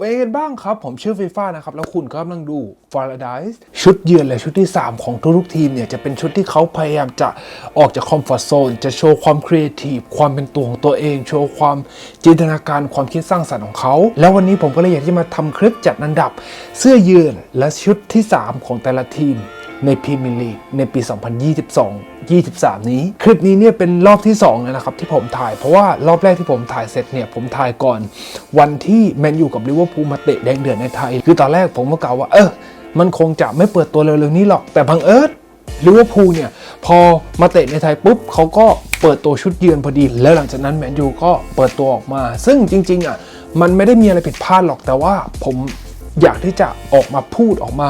ป็นยังกันบ้างครับ ผมชื่อฟีฟ่านะครับ แล้วคุณก็กำลังดู f a r a d i s e ชุดเยือนและชุดที่ 3 ของทุกๆทีมเนี่ย จะเป็นชุดที่เขาพยายามจะออกจากคอมฟอร์ z โซนจะโชว์ความครีเอทีฟความเป็นตัวของตัวเอง โชว์ความจินตนาการความคิดสร้างสรรค์ของเขา แล้ววันนี้ผมก็เลยอยากที่มาทำคลิปจัดอันดับ เสื้อเยือนและชุดที่ 3 ของแต่ละทีมในพรีเมียร์ลีกในปี 2022 23 นี้ คลิปนี้เนี่ยเป็นรอบที่2แล้วนะครับที่ผมถ่ายเพราะว่ารอบแรกที่ผมถ่ายเสร็จเนี่ยผมถ่ายก่อนวันที่แมนยูกับลิเวอร์พูลมาเตะแดงเดือดในไทย คือตอนแรกผมก็กล่าวว่าเออมันคงจะไม่เปิดตัวเร็วๆนี้หรอกแต่บังเอิญลิเวอร์พูลเนี่ยพอมาเตะในไทยปุ๊บเขาก็เปิดตัวชุดเยือนพอดี แล้วหลังจากนั้นแมนยูก็เปิดตัวออกมา ซึ่งจริงๆอะมันไม่ได้มีอะไรผิดพลาดหรอกแต่ว่าผม อยากที่จะออกมาพูดออกมา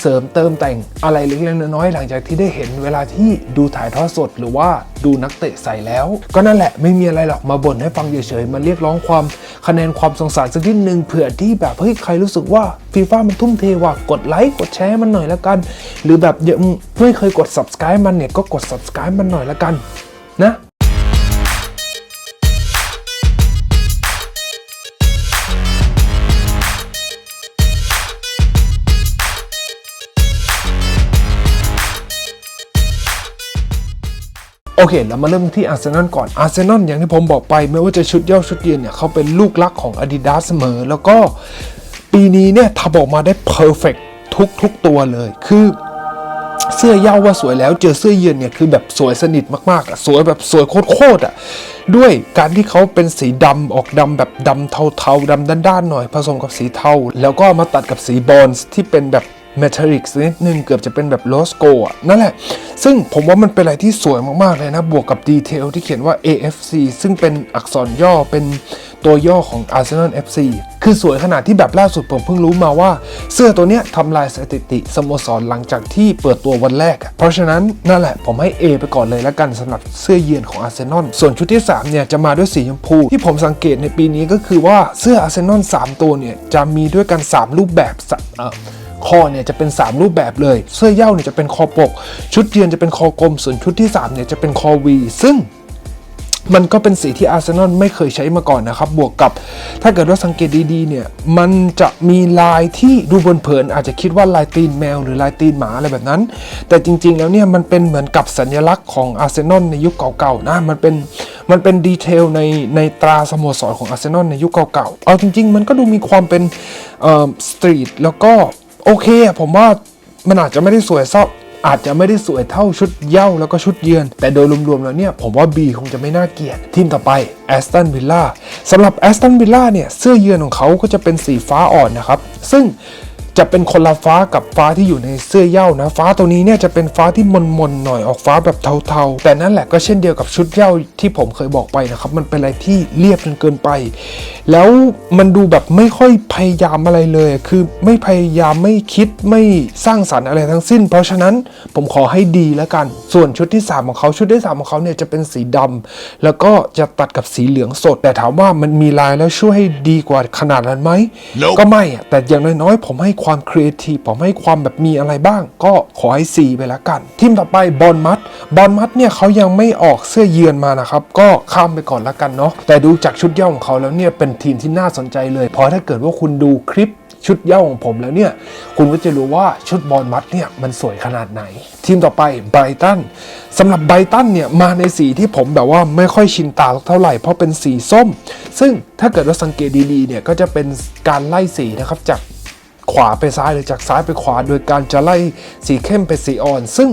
เสริมเติมแต่งอะไรเล็กๆน้อยๆหลังจากที่ได้เห็นเวลาที่ดูถ่ายทอดสดหรือว่าดูนักเตะใส่แล้ว ก็นั่นแหละไม่มีอะไรหรอกมาบ่นให้ฟังเฉยๆมาเรียกร้องความคะแนนความสงสารสักนิดนึงเผื่อที่แบบเฮ้ยใครรู้สึกว่าฟีฟ่ามันทุ่มเทว่ะกดไลค์กดแชร์มันหน่อยละกัน หรือแบบยังไม่เคยกด subscribe มันเนี่ยก็กด subscribe มันหน่อยละกันนะ โอเค เรามาเริ่มที่อาร์เซนอลก่อนอาร์เซนอลอย่างที่ผมบอกไปไม่ว่าจะชุดเย้าชุดเยือนเนี่ยเขาเป็นลูกรักของ Adidas เสมอ แล้วก็ปีนี้เนี่ยทำออกมาได้เพอร์เฟกทุกทุกตัวเลยคือเสื้อเย้าว่าสวยแล้วเจอเสื้อเยือนเนี่ยคือแบบสวยสนิทมากๆอะสวยแบบสวยโคตรๆอะด้วยการที่เขาเป็นสีดำออกดำแบบดำเทาๆดำด้านๆหน่อยผสมกับสีเทา แล้วก็มาตัดกับสีบอลส์ที่เป็นแบบ เมทัลลิกนิดนึงเกือบจะเป็นแบบโลสโกอะนั่นแหละ ซึ่งผมว่ามันเป็นอะไรที่สวยมาก ๆ เลยนะ บวกกับดีเทลที่เขียนว่า AFC ซึ่งเป็นอักษรย่อเป็นตัวย่อของ Arsenal FC คือสวยขนาดที่แบบล่าสุดผมเพิ่งรู้มาว่า เสื้อตัวเนี้ยทำลายสถิติสโมสรหลังจากที่เปิดตัววันแรก เพราะฉะนั้นนั่นแหละผมให้ A ไปก่อนเลยแล้วกันสำหรับเสื้อเยือนของอาร์เซนอลส่วนชุดที่ 3 เนี่ยจะมาด้วยสีชมพู ที่ผมสังเกตในปีนี้ก็คือว่าเสื้ออาร์เซนอล3ตัวเนี่ยจะมีด้วยกัน 3 รูปแบบสะเอ่อ คอเนี่ยจะเป็น 3 รูปแบบเลย เสื้อเย้าเนี่ยจะเป็นคอปก ชุดเยือนจะเป็นคอกลม ส่วนชุดที่ 3 เนี่ยจะเป็นคอวี ซึ่งมันก็เป็นสีที่อาร์เซนอลไม่เคยใช้มาก่อนนะครับ บวกกับถ้าเกิดว่าสังเกตดีๆเนี่ย มันจะมีลายที่ดูบนเผินอาจจะคิดว่าลายตีนแมวหรือลายตีนหมาอะไรแบบนั้น แต่จริงๆแล้วเนี่ยมันเป็นเหมือนกับสัญลักษณ์ของอาร์เซนอลในยุคเก่าๆนะ มันเป็นมันเป็นดีเทลในในตราสโมสรของอาร์เซนอลในยุคเก่าๆ เอาจริงๆ มันก็ดูมีความเป็นสตรีทแล้วก็ โอเคผมว่ามันอาจจะไม่ได้สวยซอกอาจจะไม่ได้สวยเท่าชุดเย่าแล้วก็ชุดเยือน แต่โดยรวมๆแล้วเนี่ย ผมว่า B คงจะไม่น่าเกลียดทีมต่อไปแอสตันวิลล่าสำหรับแอสตันวิลล่าเนี่ย เสื้อเยือนของเขาก็จะเป็นสีฟ้าอ่อนนะครับ ซึ่ง จะเป็นคนละฟ้ากับฟ้าที่อยู่ในเสื้อเหย้านะ ฟ้าตัวนี้เนี่ยจะเป็นฟ้าที่มนๆหน่อยออกฟ้าแบบเทาๆ แต่นั่นแหละก็เช่นเดียวกับชุดเหย้าที่ผมเคยบอกไปนะครับมันเป็นอะไรที่เรียบจนเกินไป แล้วมันดูแบบไม่ค่อยพยายามอะไรเลย คือไม่พยายามไม่คิดไม่สร้างสรรค์อะไรทั้งสิ้น เพราะฉะนั้นผมขอให้ดีแล้วกัน ส่วนชุดที่ 3 ของเขาชุดที่ 3 ของเขาเนี่ยจะเป็นสีดำแล้วก็จะตัดกับสีเหลืองสด แต่ถามว่ามันมีลายแล้วช่วยให้ดีกว่าขนาดนั้นไหม Nope ก็ไม่อะแต่อย่างน้อยๆผมให้ความครีเอทีฟผมให้ความแบบมีอะไรบ้าง ก็ขอให้ C ไปแล้วกัน ทีมต่อไปบอลมัดบอลมัดเนี่ยเขายังไม่ออกเสื้อเยือนมานะครับ ก็ข้ามไปก่อนแล้วกันเนาะแต่ดูจากชุดเย่าของเขาแล้วเนี่ยเป็นทีมที่น่าสนใจเลย เพราะถ้าเกิดว่าคุณดูคลิปชุดเย้าของผมแล้วเนี่ย คุณก็จะรู้ว่าชุดบอลมัดเนี่ยมันสวยขนาดไหน ทีมต่อไปไบรตันสำหรับไบรตันเนี่ยมาในสีที่ผมแบบว่าไม่ค่อยชินตาเท่าไหร่เพราะเป็นสีส้ม ซึ่งถ้าเกิดว่าสังเกตดีๆเนี่ยก็จะเป็นการไล่สีนะครับจาก ขวาไปซ้ายหรือจากซ้ายไปขวา โดยการจะไล่สีเข้มไปสีอ่อน ซึ่ง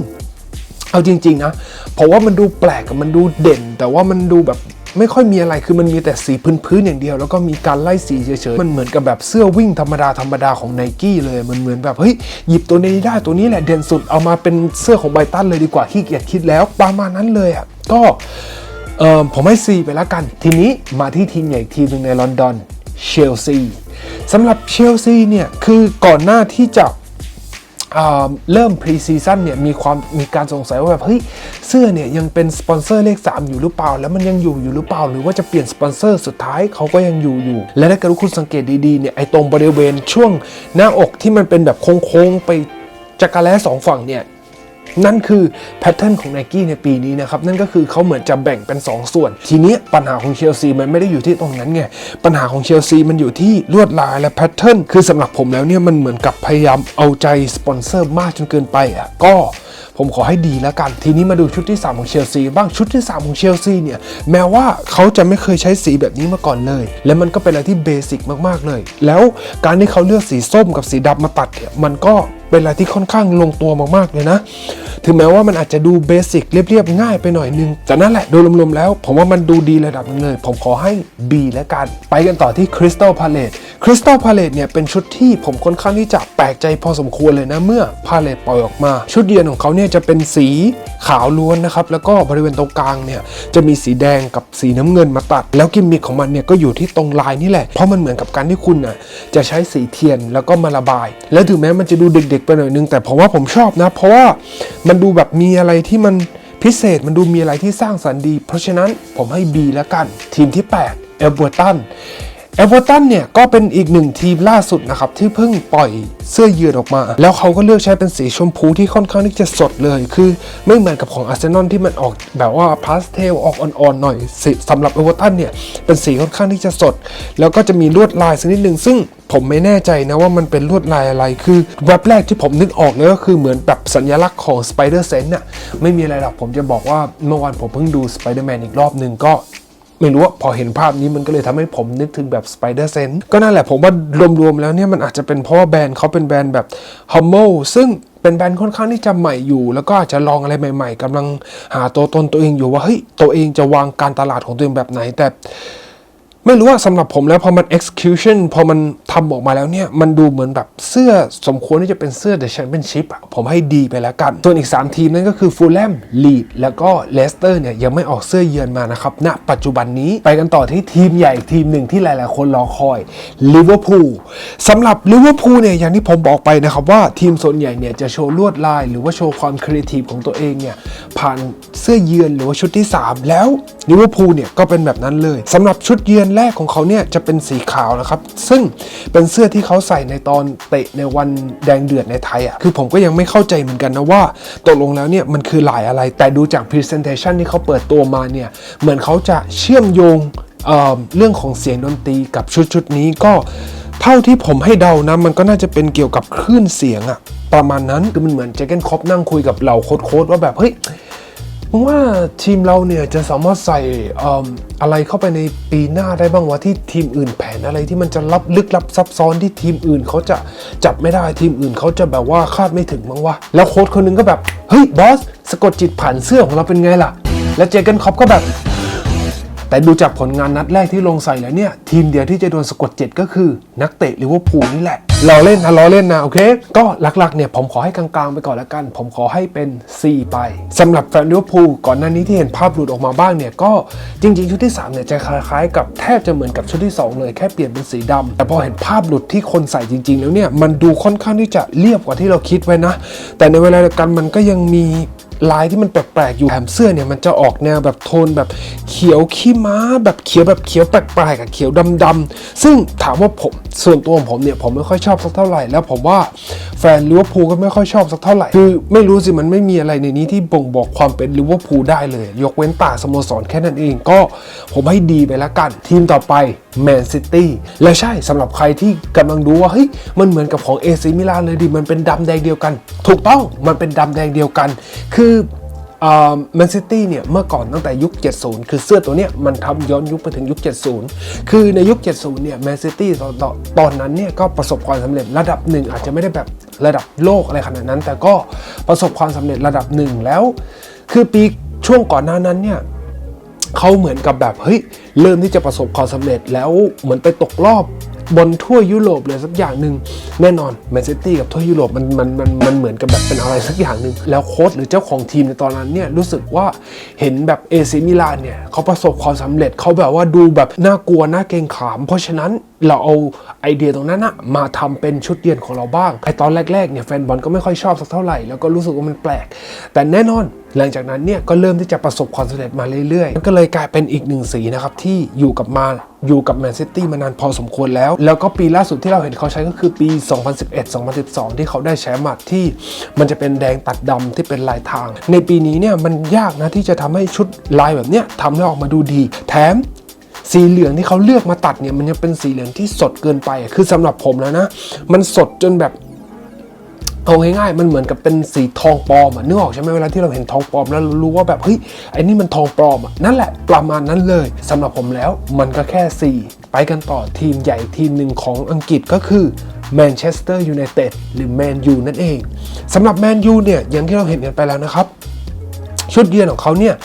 เอาจริง ๆ นะผมว่ามันดูแปลกมันดูเด่น แต่ว่ามันดูแบบไม่ค่อยมีอะไรคือมันมีแต่สีพื้นๆอย่างเดียว แล้วก็มีการไล่สีเฉยๆ มันเหมือนกับแบบเสื้อวิ่งธรรมดาธรรมดาของไนกี้เลย มันเหมือนแบบเฮ้ยหยิบตัวนี้ได้ตัวนี้แหละเด่นสุดเอามาเป็นเสื้อของไบตันเลยดีกว่าขี้เกียจคิดแล้วประมาณนั้นเลยอะก็เออผมให้ C ไปแล้วกัน ทีนี้มาที่ทีมใหญ่ทีมหนึ่งในลอนดอน เชลซีสำหรับเชลซีเนี่ยคือก่อนหน้าที่จะเริ่มพรีซีซั่นเนี่ยมีความมีการสงสัยว่าแบบเฮ้ยเสื้อเนี่ยยังเป็นสปอนเซอร์เลข 3 อยู่หรือเปล่า แล้วมันยังอยู่อยู่หรือเปล่า หรือว่าจะเปลี่ยนสปอนเซอร์สุดท้ายเขาก็ยังอยู่อยู่ และถ้าเกิดคุณสังเกตดีๆเนี่ยไอ้ตรงบริเวณช่วงหน้าอกที่มันเป็นแบบโค้งๆไปจักรแล้สองฝั่งเนี่ย นั่นคือแพทเทิร์นของไนกี้ในปีนี้นะครับ นั่นก็คือเขาเหมือนจะแบ่งเป็น 2 ส่วน ทีนี้ปัญหาของเชลซีมันไม่ได้อยู่ที่ตรงนั้นไง ปัญหาของเชลซีมันอยู่ที่ลวดลายและแพทเทิร์นคือสำหรับผมแล้วเนี่ยมันเหมือนกับพยายามเอาใจสปอนเซอร์มากจนเกินไปอะก็ผมขอให้ดีแล้วกัน ทีนี้มาดูชุดที่ 3 ของเชลซีบ้างชุดที่ 3 ของเชลซีเนี่ยแม้ว่าเขาจะไม่เคยใช้สีแบบนี้มาก่อนเลย และมันก็เป็นอะไรที่เบสิกมากๆเลย แล้วการที่เขาเลือกสีส้มกับสีดำมาตัดเนี่ยมันก็ เป็นอะไรที่ค่อนข้างลงตัวมากๆเลยนะ ถึงแม้ว่ามันอาจจะดูเบสิกเรียบๆ ง่ายไปหน่อยนึงแต่นั่นแหละโดยรวมๆแล้ว ผมว่ามันดูดีระดับนึงเลย ผมขอให้ B แล้วกัน ไปกันต่อที่ Crystal Palace Crystal Palace เนี่ยเป็นชุดที่ผมค่อนข้างที่จะแปลกใจพอสมควรเลยนะเมื่อ Palace ปล่อยออกมา ชุดเยือนของเขาเนี่ยจะเป็นสีขาวล้วนนะครับแล้วก็บริเวณตรงกลางเนี่ยจะมีสีแดงกับสีน้ำเงินมาตัด แล้วกิมมิคของมันเนี่ยก็อยู่ที่ตรงลายนี่แหละเพราะมันเหมือนกับการที่คุณน่ะจะใช้สีเทียนแล้วก็มาระบาย แล้วถึงแม้มันจะดูเด็กกไปหน่อยนึง แต่ผมว่าผมชอบนะ เพราะว่ามันดูแบบมีอะไรที่มันพิเศษมันดูมีอะไรที่สร้างสรรค์ดี เพราะฉะนั้นผมให้ B แล้วกัน ทีมที่ 8 เอลเบอร์ตัน เอเวอร์ตันเนี่ยก็เป็นอีกหนึ่งทีมล่าสุดนะครับที่เพิ่งปล่อยเสื้อยืดออกมา แล้วเขาก็เลือกใช้เป็นสีชมพูที่ค่อนข้างที่จะสดเลย คือไม่เหมือนกับของอาร์เซนอลที่มันออกแบบว่าพาสเทลออกอ่อนๆหน่อยสีสำหรับเอเวอร์ตันเนี่ยเป็นสีค่อนข้างที่จะสด แล้วก็จะมีลวดลายสักนิดหนึ่งซึ่งผมไม่แน่ใจนะว่ามันเป็นลวดลายอะไร คือแวบแรกที่ผมนึกออกเลยก็คือเหมือนแบบสัญลักษณ์ของ Spider Sense น่ะ ไม่มีอะไรหรอก ผมจะบอกว่าเมื่อวานผมเพิ่งดู Spider-Man อีกรอบหนึ่งก็ ไม่รู้ว่าพอเห็นภาพนี้มันก็เลยทำให้ผมนึกถึงแบบ Spider Sense ก็นั่นแหละผมว่ารวมๆแล้วเนี่ยมันอาจจะเป็นเพราะว่าแบรนด์เขาเป็นแบรนด์แบบ h u m m e ซึ่งเป็นแบรนด์ค่อนข้างที่จะใหม่อยู่ แล้วก็อาจจะลองอะไรใหม่ ๆกำลังหาตัวตนตัวเองอยู่ว่าเฮ้ยตัวเองจะวางการตลาดของตัวเองแบบไหนแต่ไม่รู้ว่าสำหรับผมแล้วพอมัน execution พอมันทำออกมาแล้วเนี่ยมันดูเหมือนแบบเสื้อสมควรที่จะเป็นเสื้อ The Championship อะผมให้ดีไปแล้วกัน ส่วนอีก 3 ทีมนั่นก็คือ Fulham Leeds แล้วก็ Leicester เนี่ยยังไม่ออกเสื้อเยือนมานะครับณปัจจุบันนี้ไปกันต่อที่ทีมใหญ่อีกทีมหนึ่งที่หลาย ๆ คนรอคอย Liverpool สำหรับ Liverpool เนี่ยอย่างที่ผมบอกไปนะครับว่าทีมส่วนใหญ่เนี่ยจะโชว์ลวดลาย หรือว่าโชว์ความครีเอทีฟของตัวเองเนี่ยผ่านเสื้อเยือนหรือว่าชุดที่ 3 แล้วลิเวอร์พูลเนี่ยก็เป็นแบบนั้นเลยสำหรับชุดเยือนแรกของเขาเนี่ยจะเป็นสีขาวนะครับซึ่งเป็นเสื้อที่เขาใส่ในตอนเตะในวันแดงเดือดในไทยอะ่ะคือผมก็ยังไม่เข้าใจเหมือนกันนะว่าตกลงแล้วเนี่ยมันคือลายอะไร แต่ดูจาก Presentation ที่เขาเปิดตัวมาเนี่ยเหมือนเขาจะเชื่อมโยงเเรื่องของเสียงดนตรีกับชุดชุดนี้ก็เท่าที่ผมให้เดานะ มันก็น่าจะเป็นเกี่ยวกับคลื่นเสียงอะประมาณนั้นคือมันเหมือนเจเกนคอปนั่งคุยกับเหล่าโค้ดว่าแบบเฮ้ย มึงว่าทีมเราเนี่ยจะสามารถใส่อะไรเข้าไปในปีหน้าได้บ้างวะที่ทีมอื่นแผนอะไรที่มันจะลับลึกลับซับซ้อนที่ทีมอื่นเขาจะจับไม่ได้ทีมอื่นเขาจะแบบว่าคาดไม่ถึงมั้งวะแล้วโค้ชคนหนึงก็แบบเฮ้ยบอสสะกดจิตผ่านเสื้อของเราเป็นไงล่ะ แล้วเจเกนคอปก็แบบ แต่ดูจากผลงานนัดแรกที่ลงใส่แล้วเนี่ย ทีมเดียวที่จะโดนสะกดจ็ดก็คือ นักเตะลิเวอร์พูลนี่แหละ รอเล่นนะรอเล่นนะโอเค ก็หลักๆเนี่ยผมขอให้กลางๆไปก่อนล้วกัน ผมขอให้เป็น C ไปสำหรับแฟนลิเวอร์พูลก่อนหน้านี้ที่เห็นภาพหลุดออกมาบ้างเนี่ยก็จริงๆ ชุดที่3เนี่ยจะคล้ายๆ กับแทบจะเหมือนกับชุดที่ 2 เลยแค่เปลี่ยนเป็นสีดำแต่พอเห็นภาพหลุดที่คนใส่จริง ๆ แล้วเนี่ยมันดูค่อนข้างที่จะเรียบกว่าที่เราคิดไว้นะ แต่ในเวลาเดียวกันมันก็ยังมี ลายที่มันแปลกๆอยู่แถมเสื้อเนี่ยมันจะออกแนวแบบโทนแบบเขียวขี้ม้า แบบเขียวแบบเขียวแปลกๆกับเขียวดำๆซึ่งถามว่าผมส่วนตัวของผมเนี่ยผมไม่ค่อยชอบสักเท่าไหร่ แล้วผมว่าแฟนลิเวอร์พูลก็ไม่ค่อยชอบสักเท่าไหร่คือไม่รู้สิมันไม่มีอะไรในนี้ที่บ่งบอกความเป็นลิเวอร์พูลได้เลย ยกเว้นตาสโมสรแค่นั้นเองก็ผมให้ดีไปล้วกันทีมต่อไปแมนซิตี้และใช่สำหรับใครที่กำลังดูว่าเฮ้ยมันเหมือนกับของเอซิมิลานเลยดิมันเป็นดำแดงเดียวกัน ถูกต้องมันเป็นดำแดงเดียวกัน คือแมนซิตี้เนี่ยเมื่อก่อนตั้งแต่ยุค 70 คือเสื้อตัวเนี้ยมันทำย้อนยุคไปถึงยุค 70 คือในยุค 70 เนี่ยแมนซิตี้ตอนนั้นเนี่ยก็ประสบความสำเร็จระดับหนึ่งอาจจะไม่ได้แบบระดับโลกอะไรขนาดนั้น แต่ก็ประสบความสำเร็จระดับหนึ่งแล้ว คือปีช่วงก่อนหน้านั้นเนี่ยเขาเหมือนกับแบบเฮ้ยเริ่มที่จะประสบความสำเร็จแล้วเหมือนไปตกรอบ บนทั่วยุโรปเลยสักอย่างหนึ่งแน่นอนแมนซิตี้กับทั่วยุโรปมันมันมันมันเหมือนกับแบบเป็นอะไรสักอย่างหนึ่งแล้วโค้ชหรือเจ้าของทีมในตอนนั้นเนี่ยรู้สึกว่าเห็นแบบเอซิมิลานเนี่ยเขาประสบความสำเร็จเขาแบบว่าดูแบบน่ากลัวน่าเกรงขาม เพราะฉะนั้นเราเอาไอเดียตรงนั้นอะมาทำเป็นชุดเยือนของเราบ้างไอตอนแรกๆเนี่ยแฟนบอลก็ไม่ค่อยชอบสักเท่าไหร่แล้วก็รู้สึกว่ามันแปลก แต่แน่นอนหลังจากนั้นเนี่ยก็เริ่มที่จะประสบความสำเร็จมาเรื่อยๆ ก็เลยกลายเป็นอีกหนึ่งสีนะครับที่อยู่กับมาอยู่กับแมนซิตี้มานานพอสมควรแล้ว แล้วก็ปีล่าสุดที่เราเห็นเขาใช้ก็คือปี 2011-2012 ที่เขาได้แชมป์ที่มันจะเป็นแดงตัดดำที่เป็นลายทาง ในปีนี้เนี่ยมันยากนะที่จะทำให้ชุดลายแบบเนี้ยทำให้ออกมาดูดี แถม สีเหลืองที่เขาเลือกมาตัดเนี่ยมันยังเป็นสีเหลืองที่สดเกินไปอะคือสำหรับผมแล้วนะ มันสดจนแบบเอาง่ายๆ มันเหมือนกับเป็นสีทองปลอมอะนึกออกใช่ไหมเวลาที่เราเห็นทองปลอมแล้วเรารู้ว่าแบบเฮ้ยไอ้นี่มันทองปลอมอะนั่นแหละประมาณนั้นเลยสำหรับผมแล้วมันก็แค่สีไปกันต่อทีมใหญ่ทีมหนึ่งของอังกฤษก็คือแมนเชสเตอร์ยูไนเต็ดหรือแมนยูนั่นเองสำหรับแมนยูเนี่ยอย่างที่เราเห็นกันไปแล้วนะครับ ชุดเยือนของเขาเนี่ย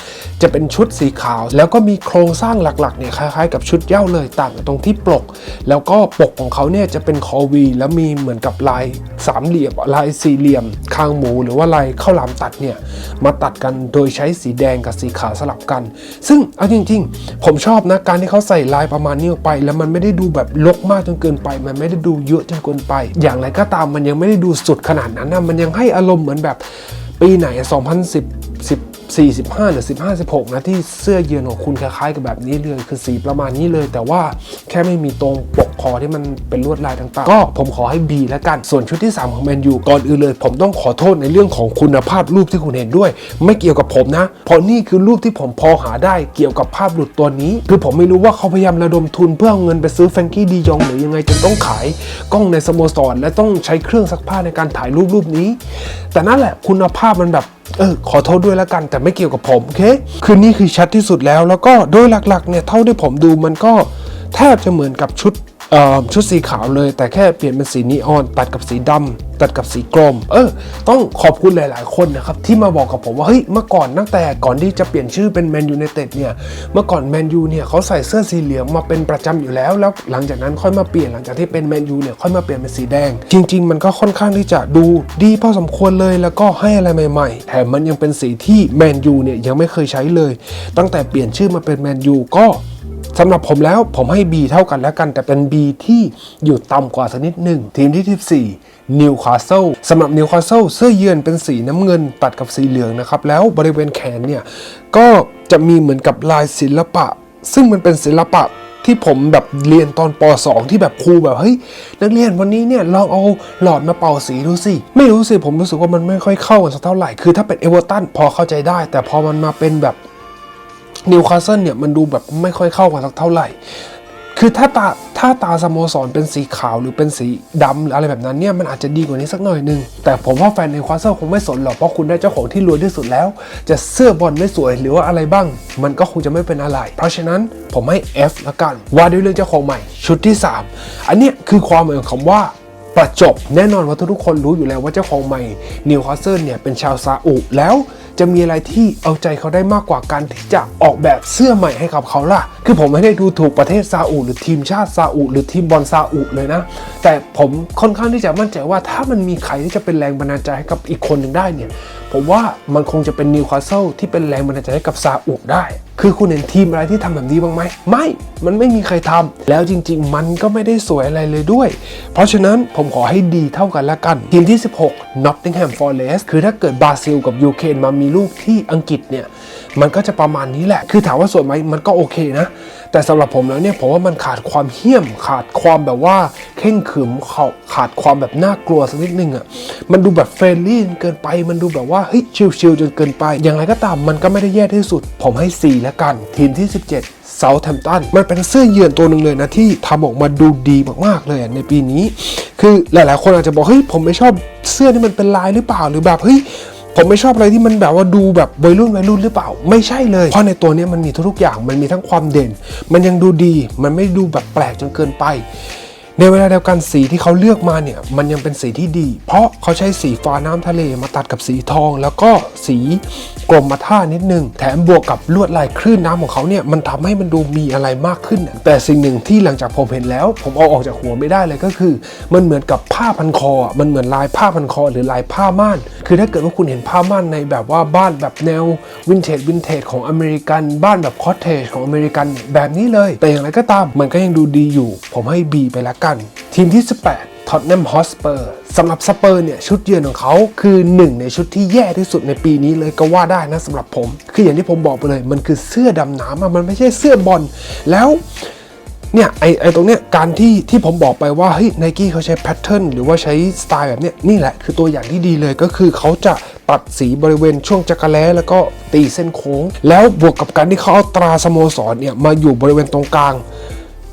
จะเป็นชุดสีขาว แล้วก็มีโครงสร้างหลักๆเนี่ยคล้ายๆกับชุดเย้าเลยต่างกันตรงที่ปกแล้วก็ปกของเขาเนี่ยจะเป็นคอวี แล้วมีเหมือนกับลายสามเหลี่ยมลายสี่เหลี่ยมคางหมู หรือว่าลายข้าวหลามตัดเนี่ยมาตัดกันโดยใช้สีแดงกับสีขาวสลับกัน ซึ่งเอาจริง ๆ ผมชอบนะการที่เขาใส่ลายประมาณนี้ออกไป แล้วมันไม่ได้ดูแบบลกมากจนเกินไป มันไม่ได้ดูเยอะจนเกินไป อย่างไรก็ตามมันยังไม่ได้ดูสุดขนาดนั้นนะมันยังให้อารมณ์เหมือนแบบปีไหน 2010 10 45หรือ15 16 นะที่เสื้อเยือนของคุณคล้ายๆกับแบบนี้เลยคือสีประมาณนี้เลย แต่ว่าแค่ไม่มีตรงปกคอที่มันเป็นลวดลายต่างๆ ก็ผมขอให้ B แล้วกัน ส่วนชุดที่ 3 ของแมนยูก่อนอื่นเลย ผมต้องขอโทษในเรื่องของคุณภาพรูปที่คุณเห็นด้วย ไม่เกี่ยวกับผมนะ เพราะนี่คือรูปที่ผมพอหาได้เกี่ยวกับภาพหลุดตัวนี้ คือผมไม่รู้ว่าเขาพยายามระดมทุนเพื่อเอาเงินไปซื้อแฟรงกี้ดียองหรือยังไงจนต้องขายกล้องในสโมสรและต้องใช้เครื่องซักผ้าในการถ่ายรูปรูปนี้ แต่นั่นแหละคุณภาพมันแบบ เออขอโทษด้วยละกันแต่ไม่เกี่ยวกับผมโอเคคือนี่คือชัดที่สุดแล้ว แล้วก็โดยหลักๆเนี่ยเท่าที่ผมดูมันก็แทบจะเหมือนกับชุด ชุดสีขาวเลย แต่แค่เปลี่ยนเป็นสีนีออน ตัดกับสีดำตัดกับสีกรมเออ ต้องขอบคุณหลาย ๆ คนนะครับ ที่มาบอกกับผมว่า เฮ้ย เมื่อก่อนตั้งแต่ก่อนที่จะเปลี่ยนชื่อเป็นแมนยู i นเต็ดเนี่ย เมื่อก่อนแมนยูเนี่ยเขาใส่เสื้อสีเหลืองมาเป็นประจำอยู่แล้ว แล้วหลังจากนั้นค่อยมาเปลี่ยนหลังจากที่เป็นแมนยูเนี่ยค่อยมาเปลี่ยนเป็นสีแดง จริง ๆ มันก็ค่อนข้างที่จะดูดีพอสมควรเลยแล้วก็ให้อะไรใหม่ ๆ แถมมันยังเป็นสีที่แมนยูเนี่ยยังไม่เคยใช้เลย ตั้งแต่เปลี่ยนชื่อมาเป็นแมนยูก็ สำหรับผมแล้วผมให้ B เท่ากันแล้วกัน แต่เป็น B ที่อยู่ต่ำกว่าสักนิดหนึ่งทีมที่ 14นิวคาสเซิลสำหรับนิวคาสเซิลเสื้อเยือนเป็นสีน้ำเงินตัดกับสีเหลืองนะครับ แล้วบริเวณแขนเนี่ย ก็จะมีเหมือนกับลายศิลปะ ซึ่งมันเป็นศิลปะที่ผมแบบเรียนตอนป .2 ที่แบบครูแบบเฮ้ยนักเรียนวันนี้เนี่ยลองเอาหลอดมาเป่าสีดูสิไม่รู้สิผมรู้สึกว่ามันไม่ค่อยเข้ากันสักเท่าไหร่คือถ้าเป็นเอเวอร์ตันพอเข้าใจได้ แต่พอมันมาเป็นแบบ นิวคาสเซิลเนี่ยมันดูแบบไม่ค่อยเข้ากันสักเท่าไหร่ คือถ้าตาถ้าตาสโมสรเป็นสีขาวหรือเป็นสีดำหรืออะไรแบบนั้นเนี่ยมันอาจจะดีกว่านี้สักหน่อยนึง แต่ผมว่าแฟนนิวคาสเซิลคงไม่สนหรอกเพราะคุณได้เจ้าของที่รวยที่สุดแล้ว จะเสื้อบอลไม่สวยหรือว่าอะไรบ้าง มันก็คงจะไม่เป็นอะไร เพราะฉะนั้นผมให้ F ละกัน ว่าด้วยเรื่องเจ้าของใหม่ ชุดที่ 3 อันเนี้ยคือความหมายของคำว่าประจบแน่นอนว่าทุกคนรู้อยู่แล้วว่าเจ้าของใหม่นิวคาสเซิลเนี่ยเป็นชาวซาอุแล้ว จะมีอะไรที่เอาใจเขาได้มากกว่าการที่จะออกแบบเสื้อใหม่ให้กับเขาล่ะ คือผมไม่ได้ดูถูกประเทศซาอุหรือทีมชาติซาอุหรือทีมบอลซาอุเลยนะ แต่ผมค่อนข้างที่จะมั่นใจว่าถ้ามันมีใครที่จะเป็นแรงบันดาลใจให้กับอีกคนหนึ่งได้เนี่ย ผมว่ามันคงจะเป็นนิวคาสเซิลที่เป็นแรงบันดาลใจให้กับซาอุได้ คือคุณเห็นทีมอะไรที่ทำแบบนี้บ้างไหม ไม่ มันไม่มีใครทำแล้วจริง ๆ มันก็ไม่ได้สวยอะไรเลยด้วย เพราะฉะนั้นผมขอให้ดีเท่ากันละกัน ทีมที่ 16 Nottingham Forest คือถ้าเกิดบราซิลกับยูเครนมามีลูกที่อังกฤษเนี่ย มันก็จะประมาณนี้แหละ คือถามว่าสวยไหมมันก็โอเคนะ แต่สำหรับผมแล้วเนี่ยผมว่ามันขาดความเหี้ยม ขาดความแบบว่าเข่งขรึมขาขาดความแบบน่ากลัวสักนิดนึงอะ่ะ มันดูแบบเฟรนลี่เกินไป มันดูแบบว่าเฮ้ยชิลๆจนเกินไป อย่างไรก็ตามมันก็ไม่ได้แย่ที่สุด ผมให้ 4 แล้วกัน ทีมที่ 17เซาท์แ m มตันมันเป็นเสื้อเยือนตัวหนึ่งเลยนะ ที่ทำออกมาดูดีมาก ๆ เลยในปีนี้ คือหลาย ๆ คนอาจจะบอก เฮ้ย ผมไม่ชอบเสื้อที่มันเป็นลายหรือเปล่าหรือแบบ เฮ้ย ผมไม่ชอบอะไรที่มันแบบว่าดูแบบวัยรุ่นวัยรุ่นหรือเปล่า ไม่ใช่เลย เพราะในตัวนี้มันมีทุกอย่างมันมีทั้งความเด่น มันยังดูดี มันไม่ดูแบบแปลกจนเกินไป ในเวลาเดียวกันสีที่เขาเลือกมาเนี่ยมันยังเป็นสีที่ดี เพราะเขาใช้สีฟ้าน้ำทะเลมาตัดกับสีทอง แล้วก็สีกรมท่านิดนึง แถมบวกกับลวดลายคลื่นน้ำของเขาเนี่ยมันทำให้มันดูมีอะไรมากขึ้น แต่สิ่งหนึ่งที่หลังจากผมเห็นแล้ว ผมเอาออกจากหัวไม่ได้เลยก็คือ มันเหมือนกับผ้าพันคอ มันเหมือนลายผ้าพันคอ หรือลายผ้าม่าน คือถ้าเกิดว่าคุณเห็นผ้าม่านในแบบว่าบ้านแบบแนววินเทจวินเทจของอเมริกันบ้านแบบคอตเทจของอเมริกันแบบนี้เลย แต่อย่างไรก็ตามมันก็ยังดูดีอยู่ ผมให้ B ไปละกัน ทีมที่ 18ท็อตแนมฮอสเปอร์สำหรับสเปอร์เนี่ยชุดเยือนของเขาคือหนึ่งในชุดที่แย่ที่สุดในปีนี้เลยก็ว่าได้นะสำหรับผม คืออย่างที่ผมบอกไปเลย มันคือเสื้อดำน้ำมันไม่ใช่เสื้อบอลแล้วเนี่ยไอไอตรงเนี้ยการที่ที่ผมบอกไปว่าเฮ้ยไนกี้เขาใช้แพทเทิร์นหรือว่าใช้สไตล์แบบเนี้ยนี่แหละคือตัวอย่างที่ดีเลยก็คือเขาจะตัดสีบริเวณช่วงจักรแล้แล้วก็ตีเส้นโค้ง แล้วบวกกับการที่เขาเอาตราสโมสรเนี่ยมาอยู่บริเวณตรงกลาง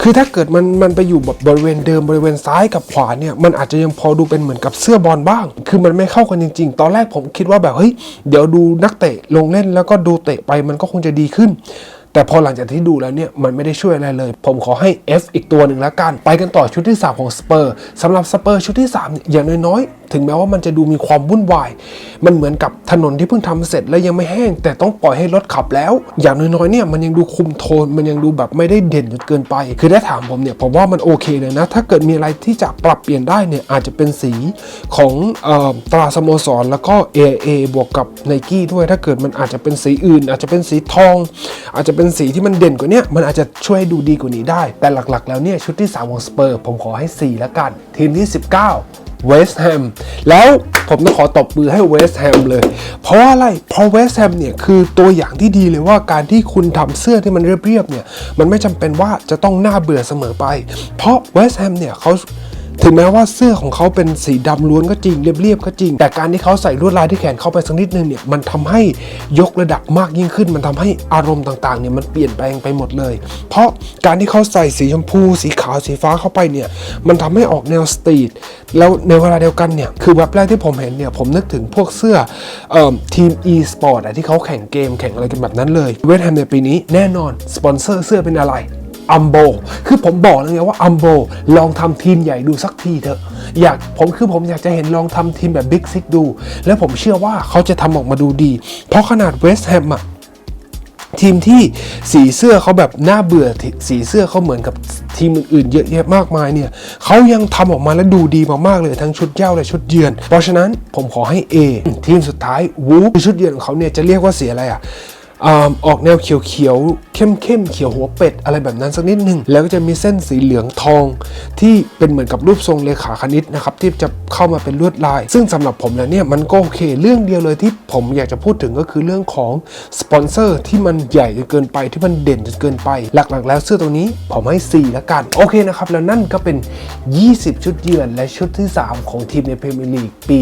คือถ้าเกิดมันมันไปอยู่แบบบริเวณเดิมบริเวณซ้ายกับขวาเนี่ยมันอาจจะยังพอดูเป็นเหมือนกับเสื้อบอลบ้าง คือมันไม่เข้ากันจริง ๆ ตอนแรกผมคิดว่าแบบเฮ้ยเดี๋ยวดูนักเตะลงเล่นแล้วก็ดูเตะไปมันก็คงจะดีขึ้น แต่พอหลังจากที่ดูแล้วเนี่ยมันไม่ได้ช่วยอะไรเลย ผมขอให้ F อีกตัวหนึ่งแล้วกัน ไปกันต่อชุดที่ 3 ของสเปอร์สำหรับสเปอร์ชุดที่3เนี่ยอย่างน้อยๆ ถึงแม้ว่ามันจะดูมีความวุ่นวาย มันเหมือนกับถนนที่เพิ่งทำเสร็จแล้วยังไม่แห้ง แต่ต้องปล่อยให้รถขับแล้ว อย่างน้อยๆเนี่ยมันยังดูคุมโทน มันยังดูแบบไม่ได้เด่นจนเกินไป คือถ้าถามผมเนี่ยผมว่ามันโอเคเลยนะ ถ้าเกิดมีอะไรที่จะปรับเปลี่ยนได้เนี่ยอาจจะเป็นสีของออตราสโมสรแล้วก็ AA บวกกับไนกี้ด้วย ถ้าเกิดมันอาจจะเป็นสีอื่น อาจจะเป็นสีทอง อาจจะเป็นสีที่มันเด่นกว่านี้มันอาจจะช่วยดูดีกว่านี้ได้ แต่หลักๆ แล้วเนี่ยชุดที่ 3 ของสเปอร์ ผมขอให้ 4 แล้วกัน ทีมที่ 19 เวสต์แฮมแล้วผมต้องขอตบมือให้เวสต์แฮมเลย เพราะว่าอะไร เพราะเวสต์แฮมเนี่ยคือตัวอย่างที่ดีเลยว่าการที่คุณทำเสื้อที่มันเรียบๆเนี่ยมันไม่จำเป็นว่าจะต้องน่าเบื่อเสมอไป เพราะเวสต์แฮมเนี่ยเขา ถึงแม้ว่าเสื้อของเขาเป็นสีดำล้วนก็จริงเรียบๆก็จริง แต่การที่เขาใส่ลวดลายที่แขนเข้าไปสักนิดนึงเนี่ยมันทำให้ยกระดับมากยิ่งขึ้น มันทำให้อารมณ์ต่างๆเนี่ยมันเปลี่ยนแปลงไปหมดเลย เพราะการที่เขาใส่สีชมพู สีขาวสีฟ้าเข้าไปเนี่ยมันทำให้ออกแนวสตรีทแล้วในเวลาเดียวกันเนี่ยคือแบบแรกที่ผมเห็นเนี่ยผมนึกถึงพวกเสื้อออทีม e-sport อะที่เขาแข่งเกมแข่งอะไรกันแบบนั้นเลยเวสต์แฮมในปีนี้แน่นอนสปอนเซอร์เสื้อเป็นอะไร อัมโบ คือผมบอกเลยไงว่าอัมโบ ลองทำทีมใหญ่ดูสักทีเถอะ อยากผมคือผมอยากจะเห็นลองทำทีมแบบบิ๊กซิกดู แล้วผมเชื่อว่าเขาจะทำออกมาดูดี เพราะขนาดเวสต์แฮมอะทีมที่สีเสื้อเขาแบบน่าเบื่อสีเสื้อเขาเหมือนกับทีมอื่นๆเยอะแยะมากมายเนี่ยเขายังทำออกมาแล้วดูดีมากๆเลยทั้งชุดเย้าและชุดเยือน เพราะฉะนั้นผมขอให้ A ทีมสุดท้ายวูฟชุดเยือนของเขาเนี่ยจะเรียกว่าสีอะไรอะอ่า ออกแนวเขียวๆเข้มๆเขียวหัวเป็ดอะไรแบบนั้นสักนิดหนึ่งแล้วก็จะมีเส้นสีเหลืองทอง ที่เป็นเหมือนกับรูปทรงเลขาคณิตนะครับที่จะเข้ามาเป็นลวดลาย ซึ่งสำหรับผมแล้วเนี่ยมันก็โอเค เรื่องเดียวเลยที่ผมอยากจะพูดถึงก็คือเรื่องของสปอนเซอร์ที่มันใหญ่จนเกินไปที่มันเด่นจนเกินไป หลักๆ แล้วเสื้อตัวนี้ผมให้ 4 แล้วกัน โอเคนะครับ แล้วนั่นก็เป็น 20 ชุดเยือนและชุดที่ 3 ของทีมในพรีเมียร์ลีกปี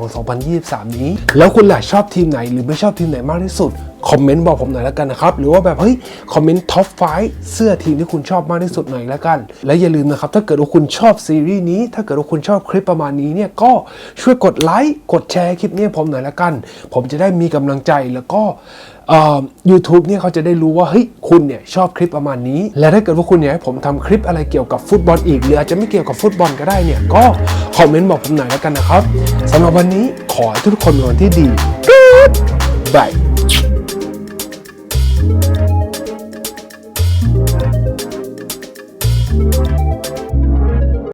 2022-2023 นี้ แล้วคุณล่ะชอบทีมไหนหรือไม่ชอบทีมไหนมากที่สุด คอมเมนต์บอกผมหน่อยแล้วกันนะครับ หรือว่าแบบเฮ้ยคอมเมนต์ท็อปไฟเสื้อทีมที่คุณชอบมากที่สุดหน่อยแล้วกัน และอย่าลืมนะครับ ถ้าเกิดว่าคุณชอบซีรีส์นี้ ถ้าเกิดว่าคุณชอบคลิปประมาณนี้เนี่ยก็ช่วยกดไลค์กดแชร์คลิปนี้ผมหน่อยแล้วกัน ผมจะได้มีกำลังใจแล้วก็เอ่อ YouTube เนี่ยเขาจะได้รู้ว่าเฮ้ยคุณเนี่ยชอบคลิปประมาณนี้ และถ้าเกิดว่าคุณอยากให้ผมทำคลิปอะไรเกี่ยวกับฟุตบอลอีก หรืออาจจะไม่เกี่ยวกับฟุตบอลก็ได้เนี่ยก็คอมเมนต์บอกผมหน่อยแล้วกันนะครับสำหรับวันนี้ขอให้ทุกคนมีวันที่ดี Bye.